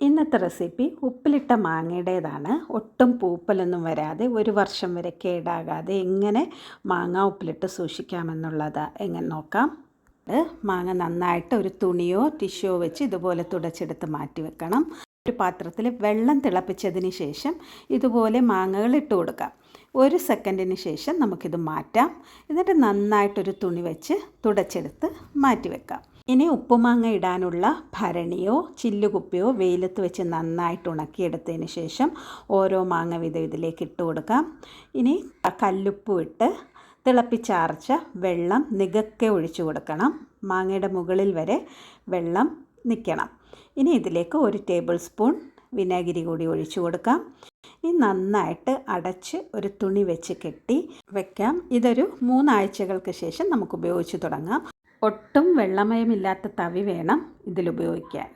ഇന്നത്തെ റെസിപ്പി ഉപ്പിലിട്ട മാങ്ങയുടേതാണ്. ഒട്ടും പൂപ്പലൊന്നും വരാതെ ഒരു വർഷം വരെ കേടാകാതെ എങ്ങനെ മാങ്ങ ഉപ്പിലിട്ട് സൂക്ഷിക്കാമെന്നുള്ളത്. എങ്ങനെ നോക്കാം. മാങ്ങ നന്നായിട്ട് ഒരു തുണിയോ ടിഷ്യോ വെച്ച് ഇതുപോലെ തുടച്ചെടുത്ത് മാറ്റി വെക്കണം. ഒരു പാത്രത്തിൽ വെള്ളം തിളപ്പിച്ചതിന് ശേഷം ഇതുപോലെ മാങ്ങകൾ ഇട്ട് കൊടുക്കാം. ഒരു സെക്കൻഡിന് ശേഷം നമുക്കിത് മാറ്റാം. എന്നിട്ട് നന്നായിട്ടൊരു തുണി വെച്ച് തുടച്ചെടുത്ത് മാറ്റി വെക്കാം. ഇനി ഉപ്പുമാങ്ങ ഇടാനുള്ള ഭരണിയോ ചില്ലുകുപ്പിയോ വെയിലത്ത് വെച്ച് നന്നായിട്ട് ഉണക്കിയെടുത്തതിന് ശേഷം ഓരോ മാങ്ങ വിധം ഇതിലേക്ക് ഇട്ട് കൊടുക്കാം. ഇനി കല്ലുപ്പ് ഇട്ട് തിളപ്പിച്ചാർച്ച വെള്ളം നികക്കെ ഒഴിച്ചു കൊടുക്കണം. മാങ്ങയുടെ മുകളിൽ വരെ വെള്ളം നിൽക്കണം ഇനി ഇതിലേക്ക് ഒരു ടേബിൾ സ്പൂൺ വിനാഗിരി കൂടി ഒഴിച്ചു കൊടുക്കാം. ഇനി നന്നായിട്ട് അടച്ച് ഒരു തുണി വെച്ച് കെട്ടി വെക്കാം. ഇതൊരു മൂന്നാഴ്ചകൾക്ക് ശേഷം നമുക്ക് ഉപയോഗിച്ച് തുടങ്ങാം. ഒട്ടും വെള്ളമയമില്ലാത്ത തവി വേണം ഇതിൽ ഉപയോഗിക്കാൻ